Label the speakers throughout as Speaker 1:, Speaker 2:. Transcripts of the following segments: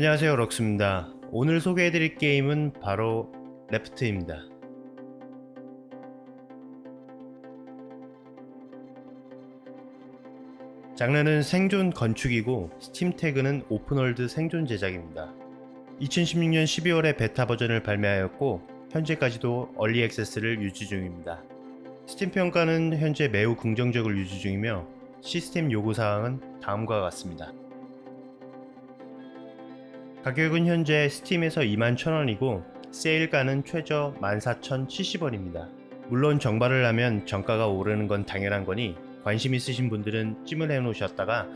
Speaker 1: 안녕하세요 럭스입니다. 오늘 소개해드릴 게임은 바로 레프트입니다. 장르는 생존 건축이고 스팀 태그는 오픈월드 생존 제작입니다. 2016년 12월에 베타 버전을 발매하였고 현재까지도 얼리 액세스를 유지 중입니다. 스팀 평가는 현재 매우 긍정적을 유지 중이며 시스템 요구사항은 다음과 같습니다 가격은 현재 스팀에서 21,000원이고 세일가는 최저 14,070원입니다. 물론 정발을 하면 정가가 오르는 건 당연한 거니 관심 있으신 분들은 찜을 해놓으셨다가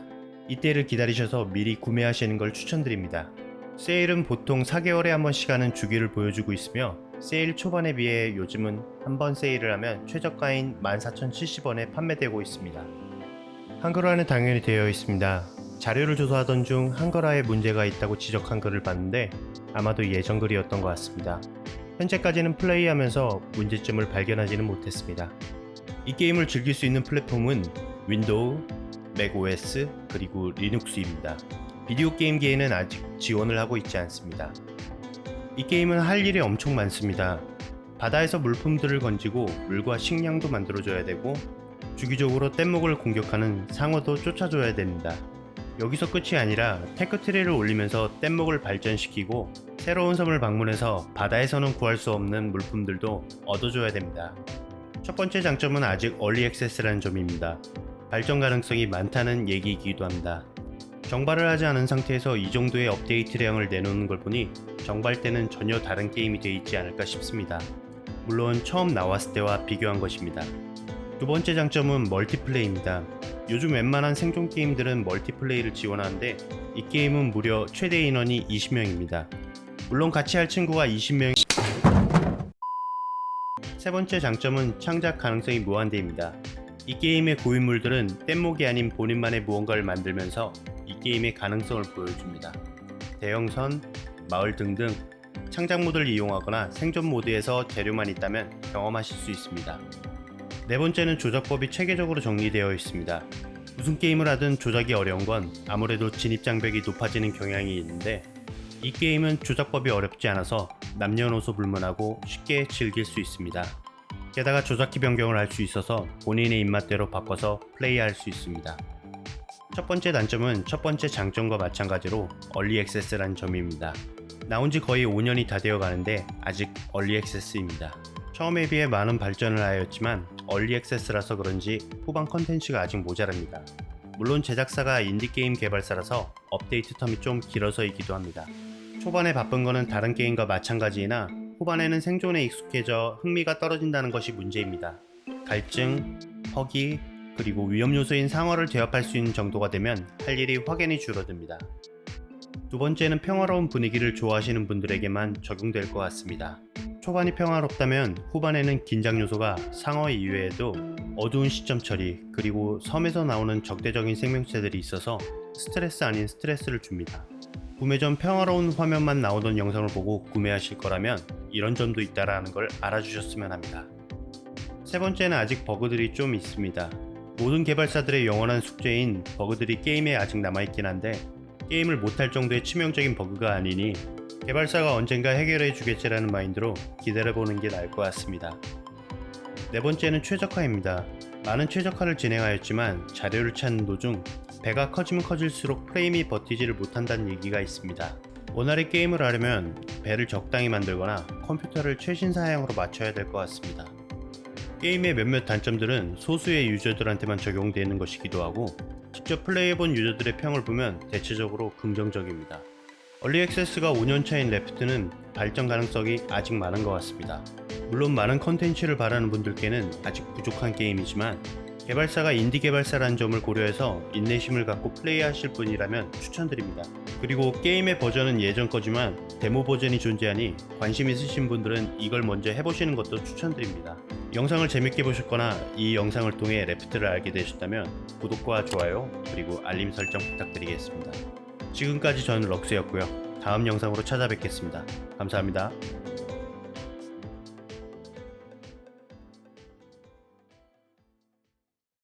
Speaker 1: 이때를 기다리셔서 미리 구매하시는 걸 추천드립니다. 세일은 보통 4개월에 한 번씩 하는 주기를 보여주고 있으며 세일 초반에 비해 요즘은 한 번 세일을 하면 최저가인 14,070원에 판매되고 있습니다. 한글화는 당연히 되어 있습니다. 자료를 조사하던 중 한글화에 문제가 있다고 지적한 글을 봤는데 아마도 예전 글이었던 것 같습니다. 현재까지는 플레이하면서 문제점을 발견하지는 못했습니다. 이 게임을 즐길 수 있는 플랫폼은 윈도우, 맥OS, 그리고 리눅스입니다. 비디오 게임계에는 아직 지원을 하고 있지 않습니다. 이 게임은 할 일이 엄청 많습니다. 바다에서 물품들을 건지고 물과 식량도 만들어줘야 되고 주기적으로 뗏목을 공격하는 상어도 쫓아줘야 됩니다. 여기서 끝이 아니라 테크트리를 올리면서 뗏목을 발전시키고 새로운 섬을 방문해서 바다에서는 구할 수 없는 물품들도 얻어줘야 됩니다. 첫 번째 장점은 아직 얼리 액세스라는 점입니다. 발전 가능성이 많다는 얘기이기도 합니다. 정발을 하지 않은 상태에서 이 정도의 업데이트량을 내놓는 걸 보니 정발 때는 전혀 다른 게임이 되어 있지 않을까 싶습니다. 물론 처음 나왔을 때와 비교한 것입니다. 두 번째 장점은 멀티플레이입니다. 요즘 웬만한 생존 게임들은 멀티플레이를 지원하는데 이 게임은 무려 최대 인원이 20명입니다. 물론 같이 할 친구가 20명. 세 번째 장점은 창작 가능성이 무한대입니다. 이 게임의 고인물들은 뗏목이 아닌 본인만의 무언가를 만들면서 이 게임의 가능성을 보여줍니다. 대형선, 마을 등등 창작 모드를 이용하거나 생존 모드에서 재료만 있다면 경험하실 수 있습니다. 네 번째는 조작법이 체계적으로 정리되어 있습니다. 무슨 게임을 하든 조작이 어려운 건 아무래도 진입 장벽이 높아지는 경향이 있는데 이 게임은 조작법이 어렵지 않아서 남녀노소 불문하고 쉽게 즐길 수 있습니다. 게다가 조작키 변경을 할 수 있어서 본인의 입맛대로 바꿔서 플레이할 수 있습니다. 첫 번째 단점은 첫 번째 장점과 마찬가지로 얼리 액세스라는 점입니다. 나온 지 거의 5년이 다 되어 가는데 아직 얼리 액세스입니다. 처음에 비해 많은 발전을 하였지만 얼리 액세스라서 그런지 후반 컨텐츠가 아직 모자랍니다. 물론 제작사가 인디게임 개발사라서 업데이트 텀이 좀 길어서이기도 합니다. 초반에 바쁜 거는 다른 게임과 마찬가지이나 후반에는 생존에 익숙해져 흥미가 떨어진다는 것이 문제입니다. 갈증, 허기, 그리고 위험 요소인 상어를 제압할 수 있는 정도가 되면 할 일이 확연히 줄어듭니다. 두 번째는 평화로운 분위기를 좋아하시는 분들에게만 적용될 것 같습니다. 초반이 평화롭다면 후반에는 긴장 요소가 상어 이외에도 어두운 시점 처리 그리고 섬에서 나오는 적대적인 생명체들이 있어서 스트레스 아닌 스트레스를 줍니다. 구매 전 평화로운 화면만 나오던 영상을 보고 구매하실 거라면 이런 점도 있다라는 걸 알아주셨으면 합니다. 세 번째는 아직 버그들이 좀 있습니다. 모든 개발사들의 영원한 숙제인 버그들이 게임에 아직 남아있긴 한데 게임을 못할 정도의 치명적인 버그가 아니니 개발사가 언젠가 해결해 주겠지라는 마인드로 기다려 보는 게 나을 것 같습니다. 네 번째는 최적화입니다. 많은 최적화를 진행하였지만 자료를 찾는 도중 배가 커지면 커질수록 프레임이 버티지를 못한다는 얘기가 있습니다. 원활히 게임을 하려면 배를 적당히 만들거나 컴퓨터를 최신 사양으로 맞춰야 될 것 같습니다. 게임의 몇몇 단점들은 소수의 유저들한테만 적용되는 것이기도 하고 직접 플레이해본 유저들의 평을 보면 대체적으로 긍정적입니다. 얼리 액세스가 5년차인 레프트는 발전 가능성이 아직 많은 것 같습니다. 물론 많은 컨텐츠를 바라는 분들께는 아직 부족한 게임이지만 개발사가 인디 개발사라는 점을 고려해서 인내심을 갖고 플레이하실 분이라면 추천드립니다. 그리고 게임의 버전은 예전 거지만 데모 버전이 존재하니 관심 있으신 분들은 이걸 먼저 해보시는 것도 추천드립니다. 영상을 재밌게 보셨거나 이 영상을 통해 레프트를 알게 되셨다면 구독과 좋아요 그리고 알림 설정 부탁드리겠습니다. 지금까지 저는 럭스였고요. 다음 영상으로 찾아뵙겠습니다. 감사합니다.